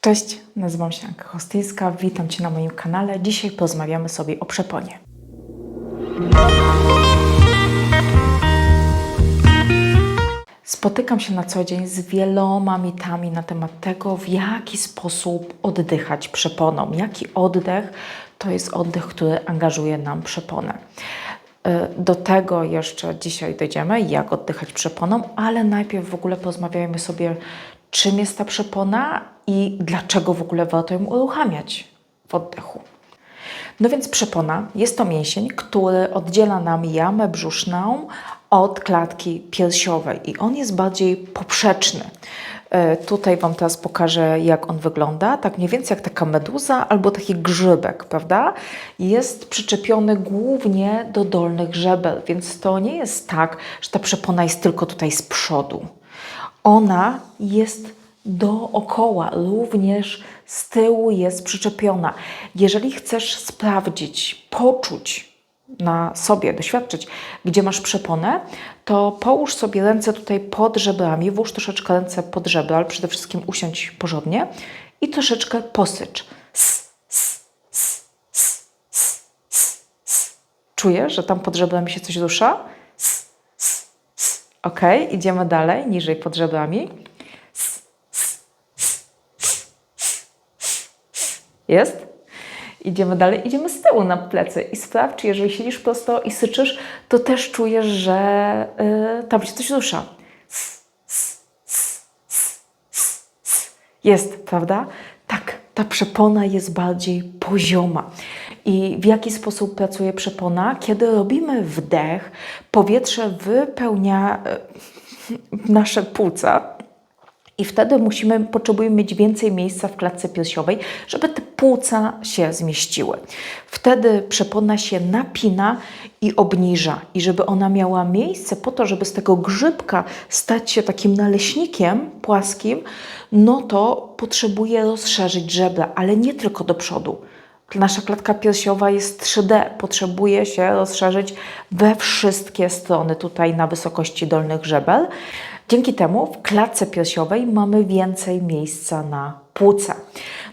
Cześć, nazywam się Anka Hostyńska, witam Cię na moim kanale. Dzisiaj porozmawiamy sobie o przeponie. Spotykam się na co dzień z wieloma mitami na temat tego, w jaki sposób oddychać przeponą. Jaki oddech to jest oddech, który angażuje nam przeponę. Y, Do tego jeszcze dzisiaj dojdziemy, jak oddychać przeponą, ale najpierw w ogóle porozmawiajmy sobie, czym jest ta przepona i dlaczego w ogóle warto ją uruchamiać w oddechu. No więc przepona jest to mięsień, który oddziela nam jamę brzuszną od klatki piersiowej i on jest bardziej poprzeczny. E, Tutaj Wam teraz pokażę, jak on wygląda. Tak mniej więcej jak taka meduza albo taki grzybek, prawda? Jest przyczepiony głównie do dolnych żeber, więc to nie jest tak, że ta przepona jest tylko tutaj z przodu. Ona jest dookoła, również z tyłu jest przyczepiona. Jeżeli chcesz sprawdzić, poczuć na sobie, doświadczyć, gdzie masz przeponę, to połóż sobie ręce tutaj pod żebrami, włóż troszeczkę ręce pod żebra, ale przede wszystkim usiądź porządnie i troszeczkę posycz. S, s, s, s, s, s, s. Czujesz, że tam pod żebrami się coś rusza? S, s, s. Ok, idziemy dalej, niżej pod żebrami. Jest? Idziemy dalej, idziemy z tyłu na plecy i sprawdź, jeżeli siedzisz prosto i syczysz, to też czujesz, że y, tam się coś rusza. S, s, s, s, s, s. Jest, prawda? Tak, ta przepona jest bardziej pozioma. I w jaki sposób pracuje przepona? Kiedy robimy wdech, powietrze wypełnia y, nasze płuca, i wtedy musimy, potrzebujemy mieć więcej miejsca w klatce piersiowej, żeby te płuca się zmieściły. Wtedy przepona się napina i obniża. I żeby ona miała miejsce po to, żeby z tego grzybka stać się takim naleśnikiem płaskim, no to potrzebuje rozszerzyć żebra, ale nie tylko do przodu. Nasza klatka piersiowa jest 3D, potrzebuje się rozszerzyć we wszystkie strony, tutaj na wysokości dolnych żeber. Dzięki temu w klatce piersiowej mamy więcej miejsca na płuca.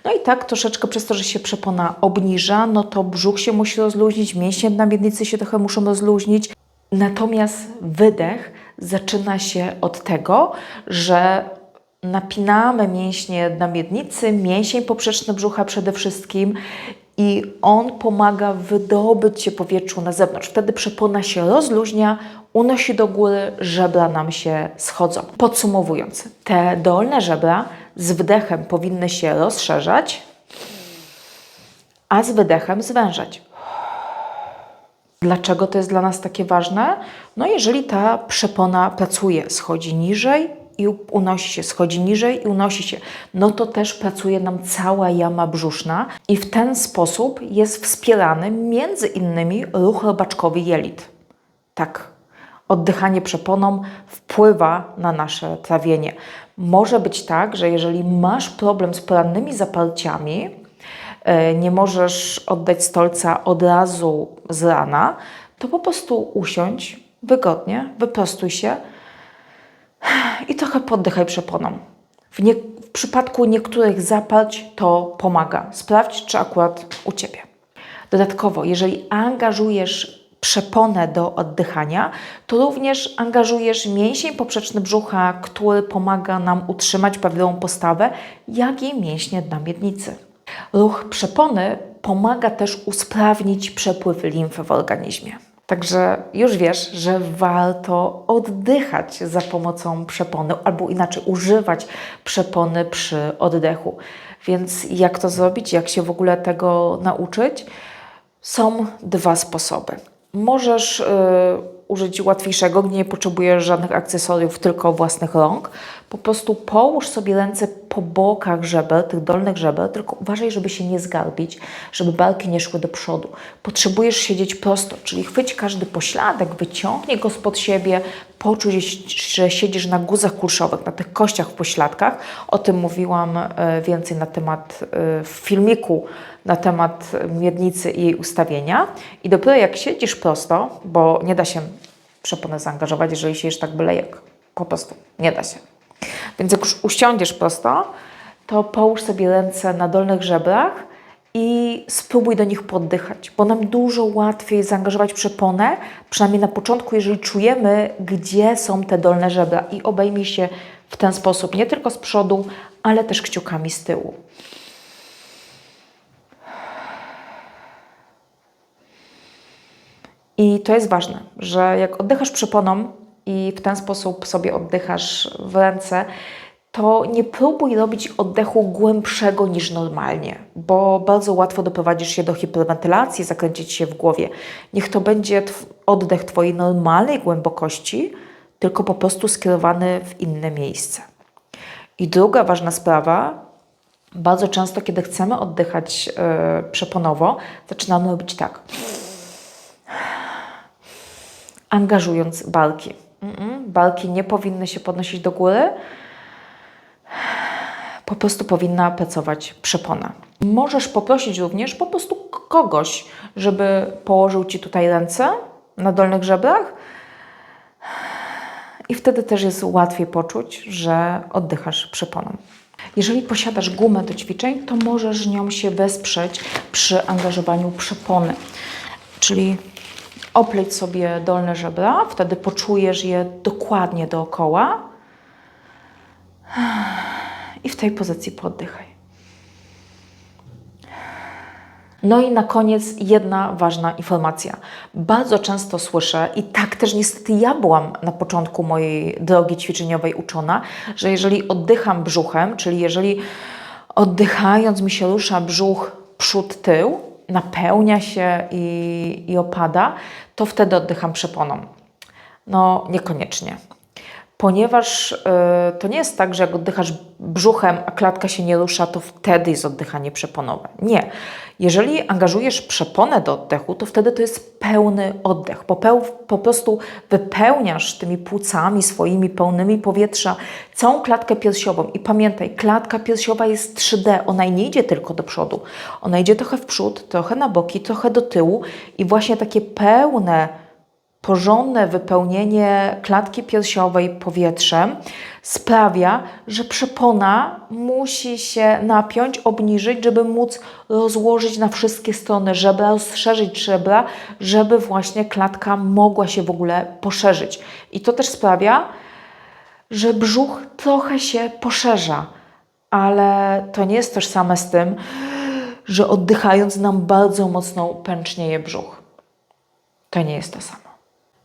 No i tak troszeczkę przez to, że się przepona obniża, no to brzuch się musi rozluźnić, mięśnie na miednicy się trochę muszą rozluźnić. Natomiast wydech zaczyna się od tego, że napinamy mięśnie na miednicy, mięsień poprzeczny brzucha przede wszystkim i on pomaga wydobyć się powietrzu na zewnątrz. Wtedy przepona się rozluźnia, unosi do góry, żebra nam się schodzą. Podsumowując, te dolne żebra z wdechem powinny się rozszerzać, a z wydechem zwężać. Dlaczego to jest dla nas takie ważne? No jeżeli ta przepona pracuje, schodzi niżej i unosi się, schodzi niżej i unosi się, no to też pracuje nam cała jama brzuszna i w ten sposób jest wspierany między innymi ruch robaczkowy jelit. Tak, oddychanie przeponą wpływa na nasze trawienie. Może być tak, że jeżeli masz problem z porannymi zaparciami, e, nie możesz oddać stolca od razu z rana, to po prostu usiądź wygodnie, wyprostuj się i trochę poddychaj przeponą. W, nie, w przypadku niektórych zaparć to pomaga. Sprawdź, czy akurat u Ciebie. Dodatkowo, jeżeli angażujesz przeponę do oddychania, to również angażujesz mięsień poprzeczny brzucha, który pomaga nam utrzymać prawidłową postawę, jak i mięśnie dna miednicy. Ruch przepony pomaga też usprawnić przepływ limfy w organizmie. Także już wiesz, że warto oddychać za pomocą przepony, albo inaczej używać przepony przy oddechu. Więc jak to zrobić, jak się w ogóle tego nauczyć? Są dwa sposoby. Możesz y, użyć łatwiejszego, gdzie nie potrzebujesz żadnych akcesoriów, tylko własnych rąk. Po prostu połóż sobie ręce po bokach żeber, tych dolnych żeber, tylko uważaj, żeby się nie zgarbić, żeby barki nie szły do przodu. Potrzebujesz siedzieć prosto, czyli chwyć każdy pośladek, wyciągnij go spod siebie, poczuć, że siedzisz na guzach kulszowych, na tych kościach w pośladkach. O tym mówiłam e, więcej na temat e, w filmiku na temat miednicy i jej ustawienia. I dopiero jak siedzisz prosto, bo nie da się przeponę zaangażować, jeżeli siedzisz tak byle jak. Po prostu nie da się. Więc jak już usiądziesz prosto, to połóż sobie ręce na dolnych żebrach i spróbuj do nich poddychać, bo nam dużo łatwiej zaangażować przeponę, przynajmniej na początku, jeżeli czujemy, gdzie są te dolne żebra i obejmij się w ten sposób, nie tylko z przodu, ale też kciukami z tyłu. I to jest ważne, że jak oddychasz przeponą i w ten sposób sobie oddychasz w ręce, to nie próbuj robić oddechu głębszego niż normalnie, bo bardzo łatwo doprowadzisz się do hiperwentylacji, zakręcić się w głowie. Niech to będzie oddech Twojej normalnej głębokości, tylko po prostu skierowany w inne miejsce. I druga ważna sprawa, bardzo często, kiedy chcemy oddychać yy, przeponowo, zaczynamy robić tak angażując balki. Mm-mm, nie powinny się podnosić do góry, po prostu powinna pracować przepona. Możesz poprosić również po prostu kogoś, żeby położył Ci tutaj ręce na dolnych żebrach i wtedy też jest łatwiej poczuć, że oddychasz przeponą. Jeżeli posiadasz gumę do ćwiczeń, to możesz nią się wesprzeć przy angażowaniu przepony. Czyli opleć sobie dolne żebra, wtedy poczujesz je dokładnie dookoła i w tej pozycji poddychaj. No i na koniec jedna ważna informacja. Bardzo często słyszę, i tak też niestety ja byłam na początku mojej drogi ćwiczeniowej uczona, że jeżeli oddycham brzuchem, czyli jeżeli oddychając mi się rusza brzuch przód, tył, napełnia się i, i opada, to wtedy oddycham przeponą. No, niekoniecznie. Ponieważ y, to nie jest tak, że jak oddychasz brzuchem, a klatka się nie rusza, to wtedy jest oddychanie przeponowe. Nie. Jeżeli angażujesz przeponę do oddechu, to wtedy to jest pełny oddech. Po, po prostu wypełniasz tymi płucami swoimi pełnymi powietrza całą klatkę piersiową. I pamiętaj, klatka piersiowa jest 3D. Ona nie idzie tylko do przodu. Ona idzie trochę w przód, trochę na boki, trochę do tyłu. I właśnie takie pełne porządne wypełnienie klatki piersiowej powietrzem sprawia, że przepona musi się napiąć, obniżyć, żeby móc rozłożyć na wszystkie strony żebra, rozszerzyć żebra, żeby właśnie klatka mogła się w ogóle poszerzyć. I to też sprawia, że brzuch trochę się poszerza, ale to nie jest tożsame z tym, że oddychając nam bardzo mocno pęcznieje brzuch. To nie jest to samo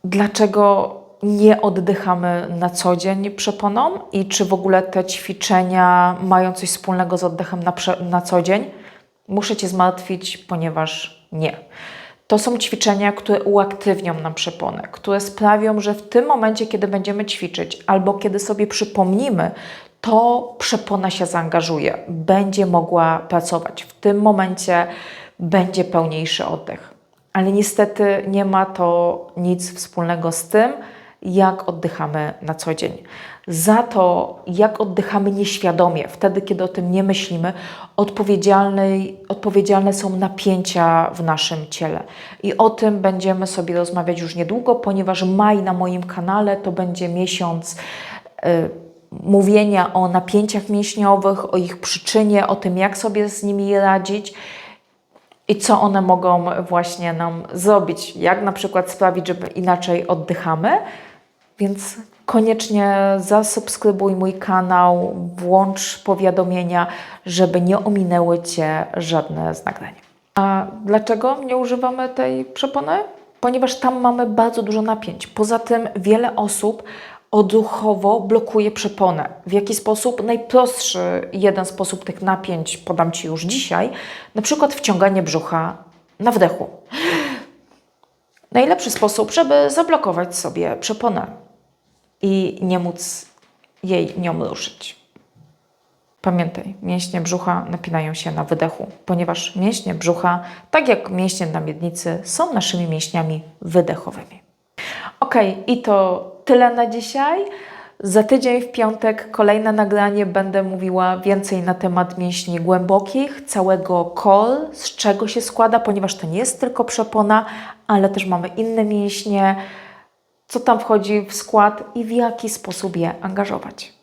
dlaczego nie oddychamy na co dzień przeponą i czy w ogóle te ćwiczenia mają coś wspólnego z oddechem na, na co dzień? Muszę Cię zmartwić, ponieważ nie. To są ćwiczenia, które uaktywnią nam przeponę, które sprawią, że w tym momencie, kiedy będziemy ćwiczyć albo kiedy sobie przypomnimy, to przepona się zaangażuje, będzie mogła pracować. W tym momencie będzie pełniejszy oddech ale niestety nie ma to nic wspólnego z tym, jak oddychamy na co dzień. Za to, jak oddychamy nieświadomie, wtedy, kiedy o tym nie myślimy, odpowiedzialne, są napięcia w naszym ciele. I o tym będziemy sobie rozmawiać już niedługo, ponieważ maj na moim kanale to będzie miesiąc. Yy, mówienia o napięciach mięśniowych, o ich przyczynie, o tym, jak sobie z nimi radzić i co one mogą właśnie nam zrobić, jak na przykład sprawić, żeby inaczej oddychamy. Więc koniecznie zasubskrybuj mój kanał, włącz powiadomienia, żeby nie ominęły Cię żadne z nagrań. A dlaczego nie używamy tej przepony? Ponieważ tam mamy bardzo dużo napięć. Poza tym wiele osób odruchowo blokuje przeponę. W jaki sposób? Najprostszy jeden sposób tych napięć podam Ci już dzisiaj, na przykład wciąganie brzucha na wdechu. Najlepszy sposób, żeby zablokować sobie przeponę i nie móc jej nią ruszyć. Pamiętaj, mięśnie brzucha napinają się na wydechu, ponieważ mięśnie brzucha, tak jak mięśnie na miednicy, są naszymi mięśniami wydechowymi. Ok, i to tyle na dzisiaj. Za tydzień w piątek kolejne nagranie będę mówiła więcej na temat mięśni głębokich, całego core, z czego się składa, ponieważ to nie jest tylko przepona, ale też mamy inne mięśnie, co tam wchodzi w skład i w jaki sposób je angażować.